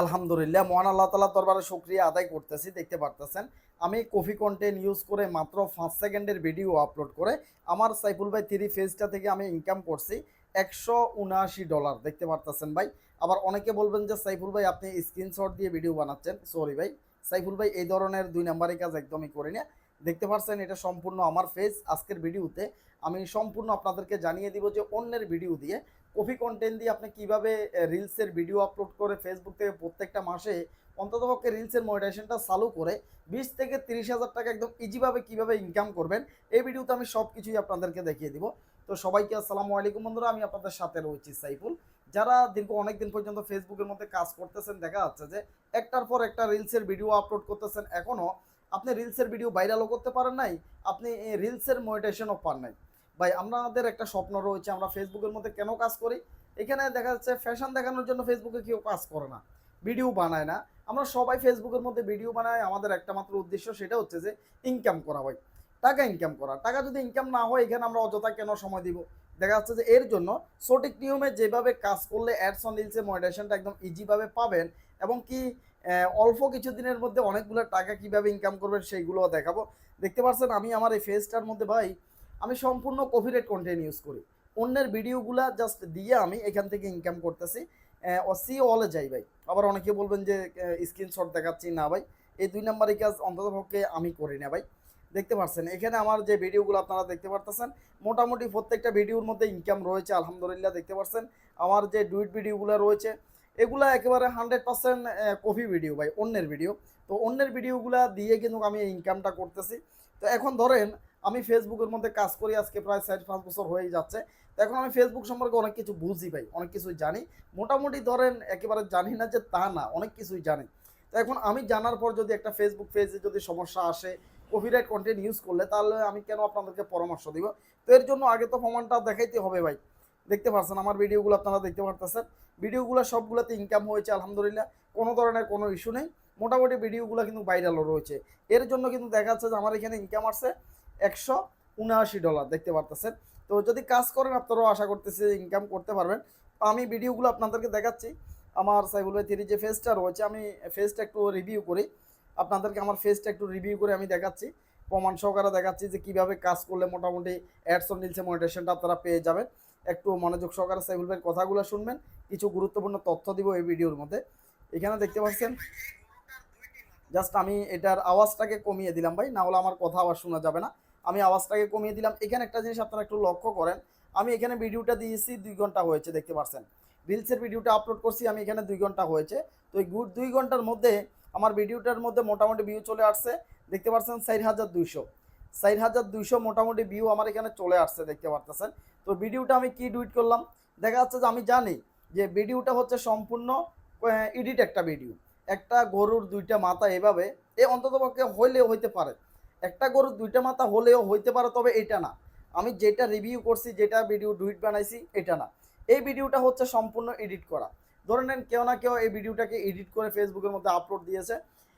আলহামদুলিল্লাহ, মহান আল্লাহ তালা দরবারে শুক্রিয়া আদায় করতেছি, দেখতে পারতেছেন। আমি কফি কন্টেন্ট ইউজ করে মাত্র পাঁচ সেকেন্ডের ভিডিও আপলোড করে আমার সাইফুল ভাই থ্রি ফেজটা থেকে আমি ইনকাম করছি একশো উনআশি ডলার দেখতে পারতেছেন ভাই। আবার অনেকে বলবেন যে, সাইফুল ভাই, আপনি স্ক্রিনশট দিয়ে ভিডিও বানাচ্ছেন? সরি ভাই, সাইফুল ভাই, এই ধরনের দুই নাম্বারের কাজ একদমই করি না। দেখতে পাচ্ছেন এটা সম্পূর্ণ আমার ফেজ আজকের ভিডিওতে আমি সম্পূর্ণ আপনাদেরকে জানিয়ে দিব যে, অন্যের ভিডিও দিয়ে কফি কন্টেন্ট দিয়ে আপনি কীভাবে রিলসের ভিডিও আপলোড করে ফেসবুক থেকে প্রত্যেকটা মাসে অন্ততপক্ষে রিলসের মনিটাইজেশনটা চালু করে বিশ থেকে তিরিশ হাজার টাকা একদম ইজিভাবে কীভাবে ইনকাম করবেন, এই ভিডিওতে আমি সব কিছুই আপনাদেরকে দেখিয়ে দিব। তো সবাইকে আসসালামু আলাইকুম বন্ধুরা, আমি আপনাদের সাথে রয়েছি সাইফুল। যারা দীর্ঘ অনেক দিন পর্যন্ত ফেসবুকের মধ্যে কাজ করতেছেন, দেখা যাচ্ছে যে একটার পর একটা রিলসের ভিডিও আপলোড করতেছেন এখনও আপনি রিলসের ভিডিও ভাইরালও করতে পারেন নাই, আপনি রিলসের মনিটাইজেশনও পান নাই। ভাই, আমাদের একটা স্বপ্ন রয়েছে, আমরা ফেসবুকের মধ্যে কেন কাজ করি? এখানে দেখা যাচ্ছে ফ্যাশন দেখানোর জন্য ফেসবুকে কেউ কাজ করে না ভিডিও বানায় না। আমরা সবাই ফেসবুকের মধ্যে ভিডিও বানাই, আমাদের একটা মাত্র উদ্দেশ্য সেটা হচ্ছে যে ইনকাম করা ভাই। টাকা ইনকাম করা। টাকা যদি ইনকাম না হয়, এখানে আমরা অযথা কেন সময় দিব? দেখা যাচ্ছে যে এর জন্য সঠিক নিয়মে যেভাবে কাজ করলে অ্যাডস অন রিলসে মনিটাইজেশনটা একদম ইজিভাবে পাবেন এবং কি অল্প কিছু দিনের মধ্যে অনেকগুলো টাকা কীভাবে ইনকাম করবেন সেইগুলো দেখাবো। দেখতে পাচ্ছেন আমি আমার এই ফেসটার মধ্যে ভাই আমি সম্পূর্ণ কপিরাইট কন্টেন্ট ইউজ করি। অন্যের ভিডিওগুলা জাস্ট দিয়ে আমি এখান থেকে ইনকাম করতেছি। সি অলে যাই ভাই। আবার অনেকে বলবেন যে স্ক্রিনশট দেখাচ্ছি, না ভাই। এই দুই নাম্বারই কাজ অন্ততপক্ষে আমি করি না ভাই। দেখতে পাচ্ছেন এখানে আমার যে ভিডিওগুলো আপনারা দেখতে পারতেছেন, মোটামুটি প্রত্যেকটা ভিডিওর মধ্যে ইনকাম রয়েছে, আলহামদুলিল্লাহ, দেখতে পাচ্ছেন আমার যে ডুইট ভিডিওগুলো রয়েছে, এগুলা একেবারে হান্ড্রেড পার্সেন্ট কপি ভিডিও ভাই, অন্যের ভিডিও তো অন্যের ভিডিওগুলা দিয়ে কিন্তু আমি ইনকামটা করতেছি। তো এখন ধরেন, আমি ফেসবুকের মধ্যে কাজ করি, আজকে প্রায় চার পাঁচ বছর হয়ে যাচ্ছে। তো এখন আমি ফেসবুক সম্পর্কে অনেক কিছু বুঝি ভাই, অনেক কিছুই জানি। মোটামুটি ধরেন, একেবারে জানি না যে তা না, অনেক কিছুই জানি। তো এখন আমি জানার পর যদি একটা ফেসবুক পেজে যদি সমস্যা আসে কপিরাইট কন্টেন্ট ইউজ করলে, তাহলে আমি কেন আপনাদেরকে পরামর্শ দিব? তো এর জন্য আগে তো প্রমাণটা দেখাইতে হবে ভাই। দেখতে পাচ্ছেন আমার ভিডিওগুলো আপনারা দেখতে পারতেছেন। ভিডিওগুলো সবগুলোতে ইনকাম হয়েছে, আলহামদুলিল্লাহ। কোনো ধরনের কোনো ইস্যু নেই। মোটামুটি ভিডিওগুলো কিন্তু ভাইরালও রয়েছে। এর জন্য কিন্তু দেখা যাচ্ছে যে আমার এখানে ইনকাম আসছে একশো উনআশি ডলার দেখতে পারতেছেন? তো যদি কাজ করেন, আপনারাও আশা করতেছি ইনকাম করতে পারবেন। আমি ভিডিওগুলো আপনাদেরকে দেখাচ্ছি। আমার সাইবুল ভাই থ্রি যে ফেসটা রয়েছে, আমি ফেসটা একটু রিভিউ করি। আপনাদেরকে আমার ফেসটা একটু রিভিউ করে আমি দেখাচ্ছি। প্রমাণ সহকারে দেখাচ্ছি যে কীভাবে কাজ করলে মোটামুটি অ্যাডস অন রিলসে মনিটেশনটা আপনারা পেয়ে যাবেন। একটু মনোযোগ সহকারে সাইবুল ভাইয়ের কথাগুলো শুনবেন। কিছু গুরুত্বপূর্ণ তথ্য দিব এই ভিডিওর মধ্যে। এখানে দেখতে পাচ্ছেন জাস্ট আমি এটার আওয়াজটাকে কমিয়ে দিলাম ভাই, না হলে আমার কথা আবার শোনা যাবে না। আমি আওয়াজটাকে কমিয়ে দিলাম। এখানে একটা জিনিস আপনারা একটু লক্ষ্য করেন, আমি এখানে ভিডিওটা দিয়েছি, দুই ঘণ্টা হয়েছে, দেখতে পাচ্ছেন রিলসের ভিডিওটা আপলোড করছি, আমি এখানে দুই ঘণ্টা হয়েছে। তো এই গুড দুই ঘণ্টার মধ্যে আমার ভিডিওটার মধ্যে মোটামুটি ভিউ চলে আসছে, দেখতে পাচ্ছেন চার হাজার দুইশো। চার হাজার দুইশো মোটামুটি ভিউ আমার এখানে চলে আসছে, দেখতে পারতেছেন। তো ভিডিওটা আমি কি ডুইট করলাম? দেখা যাচ্ছে যে আমি জানি যে ভিডিওটা হচ্ছে সম্পূর্ণ এডিট একটা ভিডিও একটা গরুর দুইটা মাথা এভাবে, এ অন্ততপক্ষে হইলেও হইতে পারে। একটা গরুর দুইটা মাথা হলেও হইতে পারে, তবে এটা না। আমি যেটা রিভিউ করছি, যেটা ভিডিও ডুইট বানাইছি, এটা না। এই ভিডিওটা হচ্ছে সম্পূর্ণ এডিট করা। ধরে নেন কেউ না কেউ এই ভিডিওটাকে এডিট করে ফেসবুকের মধ্যে আপলোড দিয়েছে।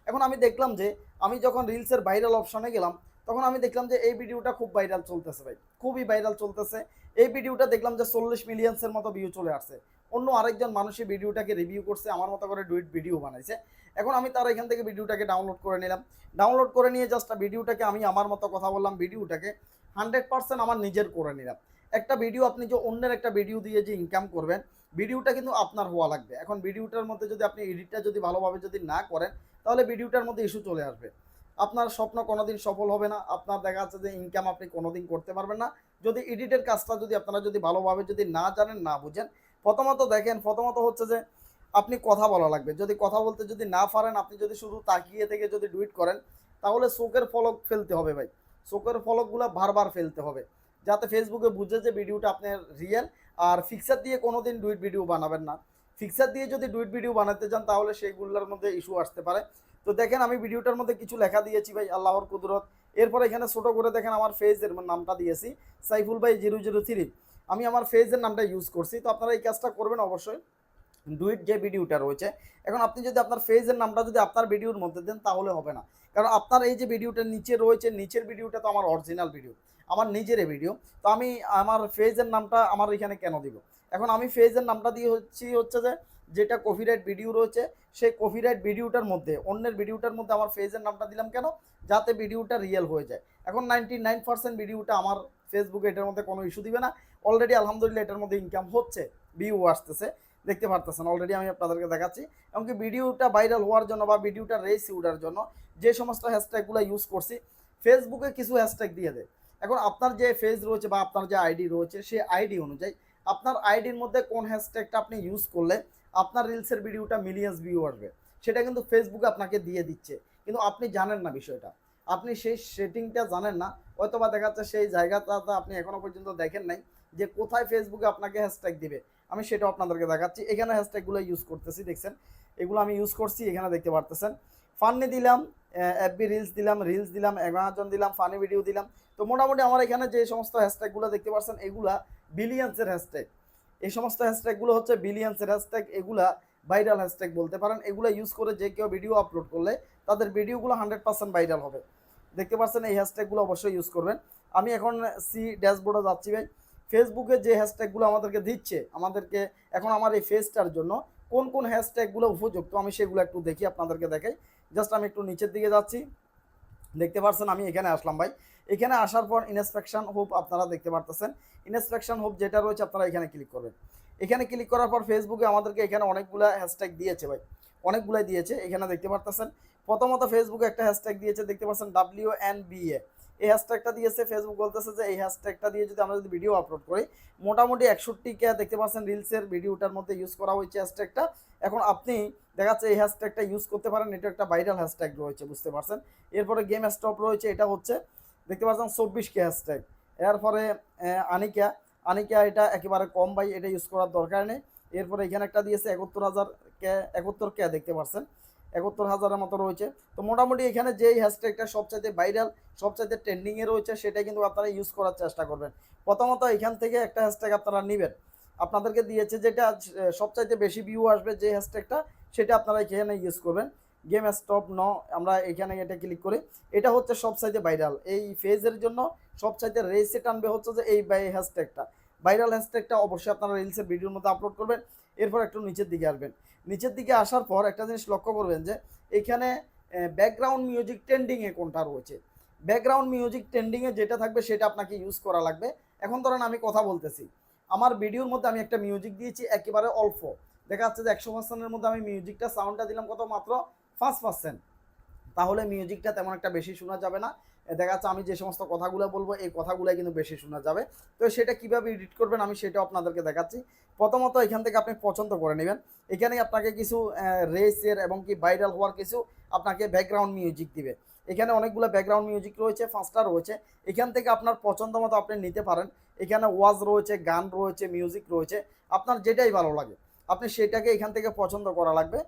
এখন আমি দেখলাম যে, আমি যখন রিলসের ভাইরাল অপশনে গেলাম, তখন আমি দেখলাম যে, এই ভিডিওটা খুব ভাইরাল চলতেছে ভাই। খুবই ভাইরাল চলতেছে। এই ভিডিওটা দেখলাম যে চল্লিশ মিলিয়ন্সের মতো ভিউ চলে আসছে। অন্য আরেকজন মানুষই ভিডিওটাকে রিভিউ করছে, আমার মতো করে ডুইট ভিডিও বানাইছে। এখন আমি তার এখান থেকে ভিডিওটাকে ডাউনলোড করে নিলাম। ডাউনলোড করে নিয়ে জাস্ট ভিডিওটাকে আমি আমার মতো কথা বললাম, ভিডিওটাকে হান্ড্রেড পার্সেন্ট আমার নিজের করে নিলাম। একটা ভিডিও আপনি যে অন্যের একটা ভিডিও দিয়ে যে ইনকাম করবেন ভিডিওটা কিন্তু আপনার হওয়া লাগবে। এখন ভিডিওটার মধ্যে যদি আপনি এডিটটা যদি ভালোভাবে যদি না করেন, তাহলে ভিডিওটার মধ্যে ইস্যু চলে আসবে। আপনার স্বপ্ন কোনোদিন সফল হবে না। আপনার দেখা যাচ্ছে যে ইনকাম আপনি কোনোদিন করতে পারবেন না। যদি এডিটের কাজটা যদি আপনারা যদি ভালোভাবে যদি না জানেন, না বুঝেন, প্রথমত দেখেন, প্রথমত হচ্ছে যে আপনি কথা বলা লাগবে। যদি কথা বলতে যদি না পারেন, আপনি যদি শুধু তাকিয়ে থেকে যদি ডুইট করেন, তাহলে চোখের ফলক ফেলতে হবে ভাই। চোখের ফলকগুলো বারবার ফেলতে হবে। যাতে ফেসবুকে বুঝে যে ভিডিওটা আপনার রিয়েল আর ফিক্সার দিয়ে কোনো দিন ডুইট ভিডিও বানাবেন না। ফিক্সার দিয়ে যদি ডুইট ভিডিও বানাতে চান, তাহলে সেইগুলোর মধ্যে ইস্যু আসতে পারে। তো দেখেন আমি ভিডিওটার মধ্যে কিছু লেখা দিয়েছি ভাই, আল্লাহর কুদরত। এরপর এখানে ছোটো করে দেখেন আমার ফেজের নামটা দিয়েছি, সাইফুল ভাই জিরো জিরো থ্রি। আমি আমার ফেজের নামটা ইউজ করছি, তো আপনারা এই কাজটা করবেন অবশ্যই। ডুইট যে ভিডিওটা রয়েছে। এখন আপনি যদি আপনার ফেজের নামটা যদি আপনার ভিডিওর মধ্যে দেন, তাহলে হবে না। কারণ আপনার এই যে ভিডিওটা নিচে রয়েছে, নিচের ভিডিওটা তো আমার অরিজিনাল ভিডিও আমার নিজের ভিডিও তো আমি আমার ফেজের নামটা আমার এখানে কেন দিব? এখন আমি ফেজের নামটা দিয়ে হচ্ছি হচ্ছে যে যেটা কপিরাইট ভিডিও রয়েছে, সেই কপিরাইট ভিডিওটার মধ্যে, অন্যের ভিডিওটার মধ্যে আমার ফেজের নামটা দিলাম কেন? যাতে ভিডিওটা রিয়েল হয়ে যায়। এখন নাইনটি নাইন পার্সেন্ট ভিডিওটা আমার ফেসবুকে এটার মধ্যে কোনো ইস্যু দিবে না। অলরেডি আলহামদুলিল্লাহ এটার মধ্যে ইনকাম হচ্ছে ভিউ আসতেছে, দেখতে পারতেছেন অলরেডি আমি আপনাদেরকে দেখাচ্ছি। এমনকি ভিডিওটা ভাইরাল হওয়ার জন্য বা ভিডিওটা রেস উঠার জন্য যে সমস্ত হ্যাশট্যাগুলো ইউজ করছি ফেসবুকে কিছু হ্যাশট্যাগ দিয়ে দেয়। এখন আপনার যে ফেজ রয়েছে বা আপনার যে আইডি রয়েছে, সেই আইডি অনুযায়ী আপনার আইডির মধ্যে কোন হ্যাশট্যাগটা আপনি ইউজ করলে আপনার রিলসের ভিডিওটা মিলিয়ন্স ভিউ আসবে। সেটা কিন্তু ফেসবুক আপনাকে দিয়ে দিচ্ছে। কিন্তু আপনি জানেন না বিষয়টা। আপনি সেই সেটিংটা জানেন না। হয়তো বা দেখা যাচ্ছে সেই জায়গাটা আপনি এখনও পর্যন্ত দেখেন নাই যে কোথায় ফেসবুকে আপনাকে হ্যাশট্যাগ দিবে। আমি সেটাও আপনাদেরকে দেখাচ্ছি। এখানে হ্যাশট্যাগুলো ইউজ করতেছি, দেখছেন? এগুলো আমি ইউজ করছি, এখানে দেখতে পারতেছেন। ফান্নি দিলাম এফবি রিলস দিলাম রিলস দিলাম, অ্যামাজন দিলাম ফানি ভিডিও দিলাম। তো মোটামুটি আমার এখানে যে সমস্ত হ্যাশট্যাগুলো দেখতে পাচ্ছেন এগুলা বিলিয়ন্সের হ্যাশট্যাগ এই সমস্ত হ্যাশট্যাগুলো হচ্ছে বিলিয়ন্সের হ্যাশট্যাগ এগুলা ভাইরাল হ্যাশট্যাগ বলতে পারেন। এগুলো ইউজ করে যে কেউ ভিডিও আপলোড করলে তাদের ভিডিওগুলো হান্ড্রেড পার্সেন্ট ভাইরাল হবে। দেখতে পাচ্ছেন এই হ্যাশট্যাগুলো অবশ্যই ইউজ করবেন। আমি এখন সি ড্যাশবোর্ডে যাচ্ছি ভাই। ফেসবুকে যে হ্যাশট্যাগুলো আমাদেরকে দিচ্ছে, আমাদেরকে এখন আমার এই ফেসটার জন্য কোন কোন হ্যাশট্যাগুলো উপযুক্ত, আমি সেগুলো একটু দেখি আপনাদেরকে দেখাই। জাস্ট আমি একটু নিচের দিকে যাচ্ছি। দেখতে পাচ্ছেন আমি এখানে আসলাম ভাই। এখানে আসার পর ইনস্পেকশন হোপ আপনারা দেখতে পারতেছেন। ইনস্পেকশন হোপ যেটা রয়েছে আপনারা এখানে ক্লিক করবেন। এখানে ক্লিক করার পর ফেসবুকে আমাদেরকে এখানে অনেকগুলা হ্যাশট্যাগ দিয়েছে ভাই। অনেকগুলাই দিয়েছে, এখানে দেখতে পারতেছেন। প্রথমত ফেসবুকে একটা হ্যাশট্যাগ দিয়েছে, দেখতে পাচ্ছেন ডাব্লিউ এন বি এ এই হ্যাশট্যাগটা দিয়েছে ফেসবুক বলতেছে যে এই হ্যাশট্যাগটা দিয়ে যদি আমরা যদি ভিডিও আপলোড করি, মোটামুটি একষট্টি কে দেখতে পাচ্ছেন রিলসের ভিডিওটার মধ্যে ইউজ করা হয়েছে হ্যাশট্যাগটা এখন আপনি দেখা যাচ্ছে এই হ্যাশট্যাগটা ইউজ করতে পারেন, এটা একটা ভাইরাল হ্যাশট্যাগ রয়েছে, বুঝতে পারছেন। এরপরে গেম স্টপ রয়েছে, এটা হচ্ছে দেখতে পাচ্ছেন চব্বিশ কে হ্যাশট্যাগ এরপরে আনিকা। আনিকা এটা একেবারে কম ভাই, এটা ইউজ করার দরকার নেই। এরপরে এখানে একটা দিয়েছে একাত্তর হাজার কে, একাত্তর কে দেখতে পাচ্ছেন। একাত্তর হাজারের মতো রয়েছে। তো মোটামুটি এখানে যেই হ্যাশট্যাগটা সবচাইতে ভাইরাল সবচাইতে ট্রেন্ডিংয়ে রয়েছে সেটা কিন্তু আপনারা ইউজ করার চেষ্টা করবেন। প্রথমত এখান থেকে একটা হ্যাশট্যাগ আপনারা নেবেন। আপনাদেরকে দিয়েছে যেটা সবচাইতে বেশি ভিউ আসবে যে হ্যাশট্যাগটা সেটা আপনারা এখানে ইউজ করবেন। গেম স্টপ ন আমরা এখানে এটা ক্লিক করি। এটা হচ্ছে সবচাইতে ভাইরাল এই ফেজের জন্য সবচাইতে রেসে টানবে হচ্ছে যে এই হ্যাশট্যাগটা ভাইরাল হ্যাশট্যাগটা অবশ্যই আপনারা রিলসের ভিডিওর মধ্যে আপলোড করবেন। এরপর একটু নিচের দিকে আসবেন। নিচের দিকে আসার পর একটা জিনিস লক্ষ্য করবেন যে এখানে ব্যাকগ্রাউন্ড মিউজিক ট্রেন্ডিংয়ে কোনটা রয়েছে। ব্যাকগ্রাউন্ড মিউজিক ট্রেন্ডিংয়ে যেটা থাকবে সেটা আপনাকে ইউজ করা লাগবে। এখন ধরেন আমি কথা বলতেছি। আমার ভিডিওর মধ্যে আমি একটা মিউজিক দিয়েছি, একেবারে অল্প। দেখা যাচ্ছে যে একশো পার্সেন্টের মধ্যে আমি মিউজিকটা সাউন্ডটা দিলাম কত মাত্র? পাঁচ পার্সেন্ট তাহলে মিউজিকটা তেমন একটা বেশি শোনা যাবে না। দেখা যাচ্ছে আমি যে সমস্ত কথাগুলো বলব, এই কথাগুলো কিন্তু বেশি শোনা যাবে। তো সেটা কীভাবে এডিট করবেন আমি সেটাও আপনাদেরকে দেখাচ্ছি। প্রথমত এখান থেকে আপনি পছন্দ করে নেবেন। এখানে আপনাকে কিছু রেসের এবং কি ভাইরাল হওয়ার কিছু আপনাকে ব্যাকগ্রাউন্ড মিউজিক দিবে। এখানে অনেকগুলো ব্যাকগ্রাউন্ড মিউজিক রয়েছে পাঁচটা রয়েছে। এখান থেকে আপনার পছন্দ মতো আপনি নিতে পারেন। এখানে ওয়াজ রয়েছে, গান রয়েছে মিউজিক রয়েছে। আপনার যেটাই ভালো লাগে, আপনি সেটাকে এখান থেকে পছন্দ করা লাগবে।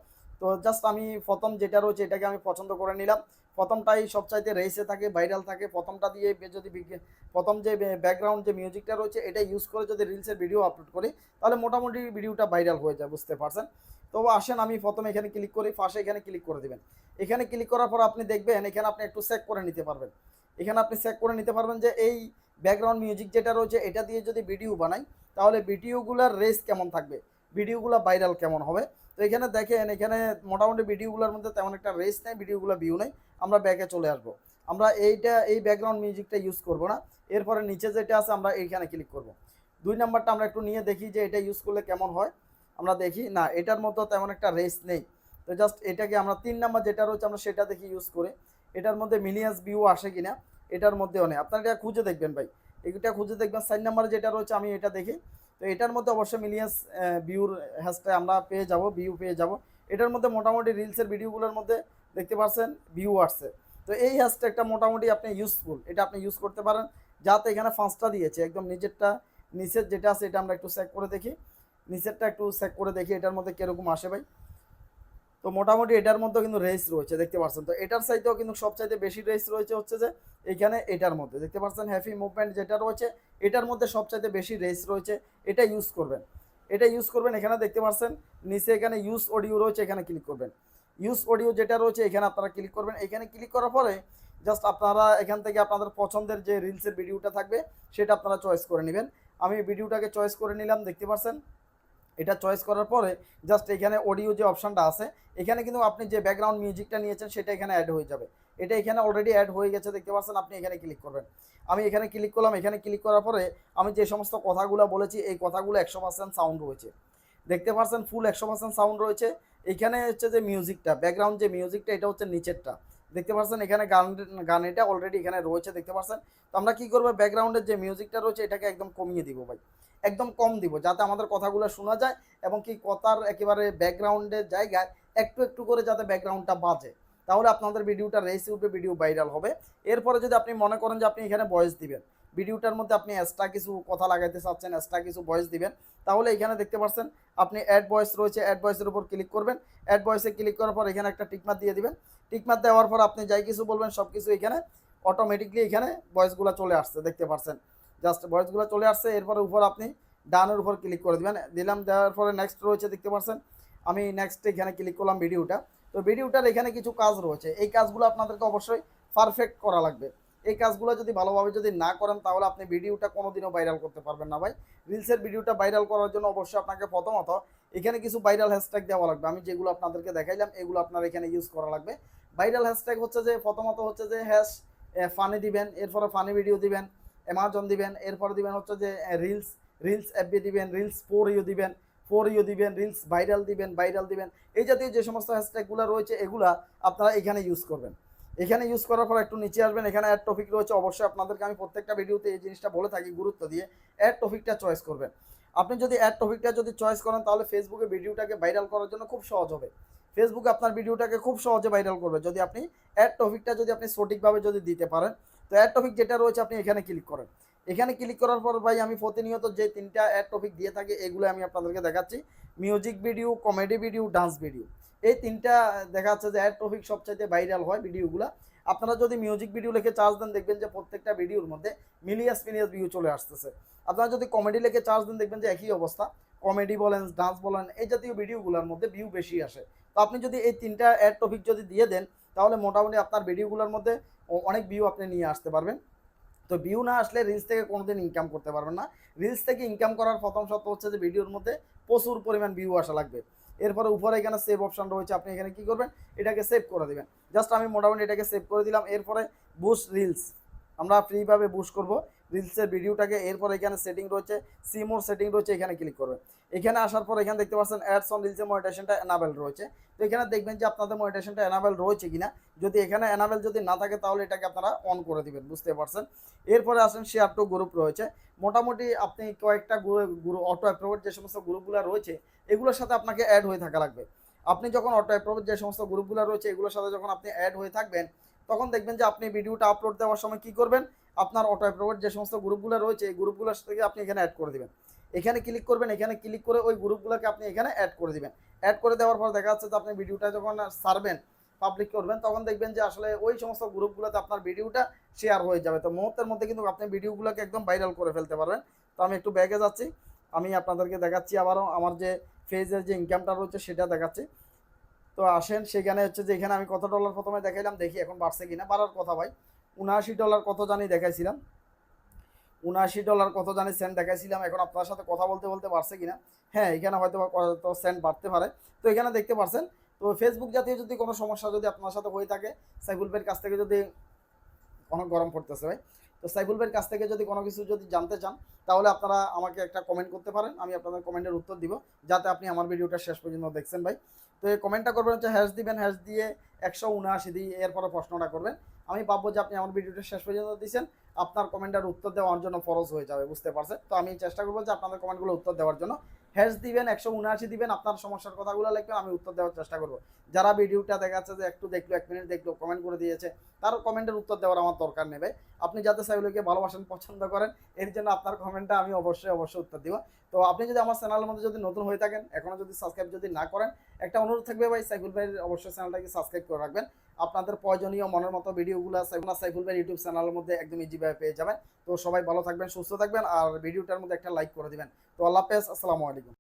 তো জাস্ট আমি প্রথম যেটা রয়েছে এটাকে আমি পছন্দ করে নিলাম। প্রথমটাই সবচাইতে রেসে থাকে ভাইরাল থাকে। প্রথমটা দিয়ে যদি প্রথম যে ব্যাকগ্রাউন্ড যে মিউজিকটা রয়েছে, এটা ইউজ করে যদি রিলসের ভিডিও আপলোড করি, তাহলে মোটামুটি ভিডিওটা ভাইরাল হয়ে যায়, বুঝতে পারছেন? তো আসেন আমি প্রথমে এখানে ক্লিক করি ফার্স্টে এখানে ক্লিক করে দেবেন। এখানে ক্লিক করার পর আপনি দেখবেন, এখানে আপনি একটু চেক করে নিতে পারবেন। এখানে আপনি চেক করে নিতে পারবেন যে এই ব্যাকগ্রাউন্ড মিউজিক যেটা রয়েছে, এটা দিয়ে যদি ভিডিও বানাই, তাহলে ভিডিওগুলোর রেস কেমন থাকবে? ভিডিওগুলো ভাইরাল কেমন হবে? তো এখানে দেখেন, এখানে মোটামুটি ভিডিওগুলোর মধ্যে তেমন একটা রেস নেই, ভিডিওগুলো ভিউ নেই। আমরা ব্যাকে চলে আসব। আমরা এইটা, এই ব্যাকগ্রাউন্ড মিউজিকটা ইউজ করব না। এরপরে নিচে যেটা আছে, আমরা এইখানে ক্লিক করব। দুই নাম্বারটা আমরা একটু নিয়ে দেখি যে এটা ইউজ করলে কেমন হয়। আমরা দেখি, না, এটার মতো তেমন একটা রেস নেই। তো জাস্ট এটাকে আমরা তিন নাম্বার যেটা রয়েছে, আমরা সেটা দেখি ইউজ করি। এটার মধ্যে মিলিয়ান্স ভিউ আসে কিনা, এটার মধ্যেও নেই। আপনারা এটা খুঁজে দেখবেন ভাই। এটা খুঁজে দেখবেন। সাইন নাম্বারে যেটা রয়েছে, আমি এটা দেখি। তো এটার মধ্যে অবশ্যই মিলিয়ন্স ভিউর হ্যাশট্যাগ আমরা পেয়ে যাব ভিউ পেয়ে যাব। এটার মধ্যে মোটামুটি রিলসের ভিডিওগুলোর মধ্যে দেখতে পাচ্ছেন ভিউ আসছে তো এই হ্যাশট্যাগটা মোটামুটি আপনি ইউজফুল এটা আপনি ইউজ করতে পারেন। যাতে এখানে পাঁচটা দিয়েছে, একদম নিজেরটা, নিচের যেটা আছে এটা আমরা একটু সেক করে দেখি। নিচেরটা একটু সেক করে দেখি, এটার মধ্যে কীরকম আসে ভাই। তো মোটামুটি এটার মধ্যে কিন্তু রেস রয়েছে, দেখতে পাচ্ছেন তো এটার সাইডেও কিন্তু সবচাইতে বেশি রেস রয়েছে হচ্ছে যে, এখানে এটার মধ্যে। দেখতে পাচ্ছেন হ্যাপি মুভমেন্ট যেটা রয়েছে, এটার মধ্যে সবচাইতে বেশি রেস রয়েছে, এটা ইউজ করবেন। এটা ইউজ করবেন, এখানে দেখতে পাচ্ছেন নিচে এখানে ইউজ অডিও রয়েছে, এখানে ক্লিক করবেন। ইউজ অডিও যেটা রয়েছে, এখানে আপনারা ক্লিক করবেন। এখানে ক্লিক করার পরে জাস্ট আপনারা এখান থেকে আপনাদের পছন্দের যে রিলসের ভিডিওটা থাকবে, সেটা আপনারা চয়েস করে নেবেন। আমি ভিডিওটাকে চয়েস করে নিলাম, দেখতে পাচ্ছেন এটা চয়েস করার পরে জাস্ট এখানে অডিও যে অপশনটা আছে, এখানে কিন্তু আপনি যে ব্যাকগ্রাউন্ড মিউজিকটা নিয়েছেন সেটা এখানে অ্যাড হয়ে যাবে। এটা এখানে অলরেডি অ্যাড হয়ে গেছে, দেখতে পাচ্ছেন আপনি এখানে ক্লিক করবেন। আমি এখানে ক্লিক করলাম, এখানে ক্লিক করার পরে আমি যে সমস্ত কথাগুলো বলেছি, এই কথাগুলো একশো পার্সেন্ট সাউন্ড রয়েছে। দেখতে পাচ্ছেন ফুল একশো পার্সেন্ট সাউন্ড রয়েছে। এখানে হচ্ছে যে মিউজিকটা ব্যাকগ্রাউন্ড যে মিউজিকটা এটা হচ্ছে নিচেরটা। দেখতে পাচ্ছেন এখানে গান গান এটা অলরেডি এখানে রয়েছে, দেখতে পাচ্ছেন। তো আমরা কী করব ব্যাকগ্রাউন্ডের যে মিউজিকটা রয়েছে, এটাকে একদম কমিয়ে দিব ভাই। একদম কম দিব, যাতে আমাদের কথাগুলো শোনা যায় এবং কি কথার একেবারে ব্যাকগ্রাউন্ডের জায়গায় একটু একটু করে যাতে ব্যাকগ্রাউন্ডটা বাজে। তাহলে আপনাদের ভিডিওটা রেসে উঠবে ভিডিও ভাইরাল হবে। এরপরে যদি আপনি মনে করেন যে আপনি এখানে ভয়েস দিবেন, ভিডিওটার মধ্যে আপনি এক্সট্রা কিছু কথা লাগাইতে চাচ্ছেন এক্সট্রা কিছু ভয়েস দিবেন, তাহলে এখানে দেখতে পাচ্ছেন আপনি অ্যাড ভয়েস রয়েছে অ্যাড ভয়েসের উপর ক্লিক করবেন। অ্যাড ভয়েসে ক্লিক করার পর এখানে একটা টিকমার দিয়ে দিবেন। টিকমার দেওয়ার পর আপনি যাই কিছু বলবেন সব কিছু এখানে অটোমেটিকলি এখানে ভয়েসগুলো চলে আসছে, দেখতে পাচ্ছেন। জাস্ট ভয়েসগুলো চলে আসছে, এরপরে উপর আপনি ডানের উপর ক্লিক করে দিবেন। দিলাম, দেওয়ার পরে নেক্সট রয়েছে, দেখতে পাচ্ছেন আমি নেক্সট এখানে ক্লিক করলাম ভিডিওটা। তো ভিডিওটার এখানে কিছু কাজ রয়েছে। এই কাজগুলো আপনাদেরকে অবশ্যই পারফেক্ট করা লাগবে। এই কাজগুলো যদি ভালোভাবে যদি না করেন, তাহলে আপনি ভিডিওটা কোনোদিনও ভাইরাল করতে পারবেন না ভাই। রিলসের ভিডিওটা ভাইরাল করার জন্য অবশ্যই আপনাকে প্রথমত এখানে কিছু ভাইরাল হ্যাশট্যাগ দেওয়া লাগবে। আমি যেগুলো আপনাদেরকে দেখাইলাম, এগুলো আপনার এখানে ইউজ করা লাগবে। ভাইরাল হ্যাশট্যাগ হচ্ছে যে, প্রথমত হচ্ছে যে হ্যাশ ফানি দিবেন, এরপরে ফানি ভিডিও দিবেন। অ্যামাজন দিবেন, এরপরে দিবেন হচ্ছে যে রিলস রিলস অ্যাপি দিবেন রিলস ফোর ইউ দিবেন ফোর ইউ দিবেন রিলস ভাইরাল দিবেন ভাইরাল দিবেন। এই জাতীয় যে সমস্ত হ্যাশট্যাগুলো রয়েছে, এগুলা আপনারা এখানে ইউজ করবেন। এখানে ইউজ করার পর একটু নিচে আসবেন, এখানে অ্যাড টপিক রয়েছে, অবশ্যই আপনাদেরকে আমি প্রত্যেকটা ভিডিওতে এই জিনিসটা বলে থাকি, গুরুত্ব দিয়ে অ্যাড টপিকটা চয়েস করবেন। আপনি যদি অ্যাড টপিকটা যদি চয়েস করেন, তাহলে ফেসবুকে ভিডিওটাকে ভাইরাল করার জন্য খুব সহজ হবে। ফেসবুকে আপনার ভিডিওটাকে খুব সহজে ভাইরাল করবে। যদি আপনি অ্যাড টপিকটা যদি আপনি সঠিকভাবে যদি দিতে পারেন তো অ্যাড টপিক যেটা রয়েছে আপনি এখানে ক্লিক করেন। এখানে ক্লিক করার পর ভাই আমি প্রতিনিয়ত যে তিনটা অ্যাড টপিক দিয়ে থাকি, এগুলো আমি আপনাদেরকে দেখাচ্ছি। Music video comedy video dance video এই তিনটা, দেখা যাচ্ছে যে অ্যাড টপিক সবচাইতে ভাইরাল হয় ভিডিওগুলো আপনারা যদি মিউজিক ভিডিও লিখে চার্জ দেন, দেখবেন যে প্রত্যেকটা ভিডিওর মধ্যে মিলিয়াস মিলিয়াস ভিউ চলে আসতেছে। আপনারা যদি কমেডি লিখে চার্জ দেন, দেখবেন যে একই অবস্থা। কমেডি বলেন ডান্স বলেন, এই জাতীয় ভিডিওগুলোর মধ্যে ভিউ বেশি আসে। তো আপনি যদি এই তিনটা অ্যাড টপিক যদি দিয়ে দেন, তাহলে মোটামুটি আপনার ভিডিওগুলোর মধ্যে অনেক ভিউ আপনি নিয়ে আসতে পারবেন। তো ভিউ না আসলে রিলস থেকে কোনোদিন ইনকাম করতে পারবেন না। রিলস থেকে ইনকাম করার প্রথম শর্ত হচ্ছে যে ভিডিওর মধ্যে প্রচুর পরিমাণ ভিউ আসা লাগবে। এরপরে উপরে এখানে সেভ অপশান রয়েছে, আপনি এখানে কি করবেন? এটাকে সেভ করে দেবেন। জাস্ট আমি মোটামুটি এটাকে সেভ করে দিলাম। এরপরে বুশ রিলস আমরা ফ্রিভাবে বুশ করব। রিলসের ভিডিওটাকে এরপর এখানে সেটিং রয়েছে সিমোর সেটিং রয়েছে, এখানে ক্লিক করবেন এখানে আসার পর এখানে দেখতে পাচ্ছেন অ্যাডস অন রিলসের মনিটেশনটা এনাবেল রয়েছে। তো এখানে দেখবেন যে আপনাদের মনিটেশনটা এনাবেল রয়েছে কিনা। যদি এখানে এনাবেল যদি না থাকে, তাহলে এটাকে আপনারা অন করে দিবেন, বুঝতে পারছেন? এরপরে আসেন শেয়ার টু গ্রুপ রয়েছে। মোটামুটি আপনি কয়েকটা গ্রুপ অটো অ্যাপ্রোভের যে সমস্ত গ্রুপগুলো রয়েছে, এগুলোর সাথে আপনাকে অ্যাড হয়ে থাকা লাগবে। আপনি যখন অটো অ্যাপ্রোভের যে সমস্ত গ্রুপগুলো রয়েছে, এগুলোর সাথে যখন আপনি অ্যাড হয়ে থাকবেন, তখন দেখবেন যে আপনি ভিডিওটা আপলোড দেওয়ার সময় কি করবেন? আপনার অটো অ্যাপ্রোভের যে সমস্ত গ্রুপগুলো রয়েছে, এই গ্রুপগুলোর থেকে আপনি এখানে অ্যাড করে দেবেন। এখানে ক্লিক করবেন, এখানে ক্লিক করে ওই গ্রুপগুলোকে আপনি এখানে অ্যাড করে দিবেন। অ্যাড করে দেওয়ার পর দেখা যাচ্ছে যে আপনি ভিডিওটা যখন সারবেন পাবলিক করবেন, তখন দেখবেন যে আসলে ওই সমস্ত গ্রুপগুলোতে আপনার ভিডিওটা শেয়ার হয়ে যাবে। তো মুহূর্তের মধ্যে কিন্তু আপনি ভিডিওগুলোকে একদম ভাইরাল করে ফেলতে পারবেন। তো আমি একটু ব্যাগে যাচ্ছি। আমি আপনাদেরকে দেখাচ্ছি আবারও আমার যে ফেজের যে ইনকামটা রয়েছে সেটা দেখাচ্ছি। তো আসেন, সেখানে হচ্ছে যে এখানে আমি কত ডলার প্রথমে দেখাইলাম, দেখি এখন বাড়ছে কিনা। বাড়ার কথা ভাই। উনআশি ডলার কত জানি দেখাইছিলাম। উনআশি ডলার কত জানি সেন্ট দেখাইছিলাম। এখন আপনার সাথে কথা বলতে বলতে পারছে কিনা। হ্যাঁ এখানে হয়তো কত সেন্ট বাড়তে পারে। তো এখানে দেখতে পারছেন, তো ফেসবুক জাতীয় যদি কোনো সমস্যা যদি আপনার সাথে হয়ে থাকে, সাইফুল ভাইয়ের কাছ থেকে যদি অনেক গরম পড়তেছে ভাই, তো সাইফুল ভাইয়ের কাছ থেকে যদি কোনো কিছু যদি জানতে চান, তাহলে আপনারা আমাকে একটা কমেন্ট করতে পারেন। আমি আপনাদের কমেন্টের উত্তর দিব, যাতে আপনি আমার ভিডিওটা শেষ পর্যন্ত দেখছেন ভাই। তো এই কমেন্টটা করবেন হচ্ছে হ্যাশ দিবেন হ্যাশ দিয়ে একশো উনআশি দিয়ে এরপরে প্রশ্নটা করবেন। আমি ভাববো যে আপনি আমার ভিডিওটা শেষ পর্যন্ত দিয়েছেন আপনার কমেন্টের উত্তর দেওয়ার জন্য ফরজ হয়ে যাবে, বুঝতে পারছেন? তো আমি চেষ্টা করব যে আপনাদের কমেন্টগুলো উত্তর দেওয়ার জন্য হ্যাশ দিবেন, একশো উনআশি দিবেন, আপনার সমস্যার কথাগুলো লিখবেন, আমি উত্তর দেওয়ার চেষ্টা করব। যারা ভিডিওটা দেখাচ্ছে যে একটু দেখল, এক মিনিট দেখল কমেন্ট করে দিয়েছে, তার কমেন্টের উত্তর দেওয়ার আমার দরকার নেবে আপনি যাতে সাইগুলোকে ভালোবাসেন, পছন্দ করেন, এর জন্য আপনার কমেন্টটা আমি অবশ্যই অবশ্যই উত্তর দিব। তো আপনি যদি আমার চ্যানেলের মধ্যে যদি নতুন হয়ে থাকেন এখনও যদি সাবস্ক্রাইব যদি না করেন, একটা অনুরোধ থাকবে ভাই সাইফুল ভাইয়ের অবশ্যই চ্যানেলটাকে সাবস্ক্রাইব করে রাখবেন। আপনাদের প্রয়োজনীয় মনের মতো ভিডিওগুলো সাইফুল ভাই ইউটিউব চ্যানেলের মধ্যে একদম ইজিভাবে পেয়ে যাবেন। তো সবাই ভালো থাকবেন, সুস্থ থাকবেন, আর ভিডিওটার মধ্যে একটা লাইক করে দিবেন। তো আল্লাহ হাফেজ, আসসালামু আলাইকুম।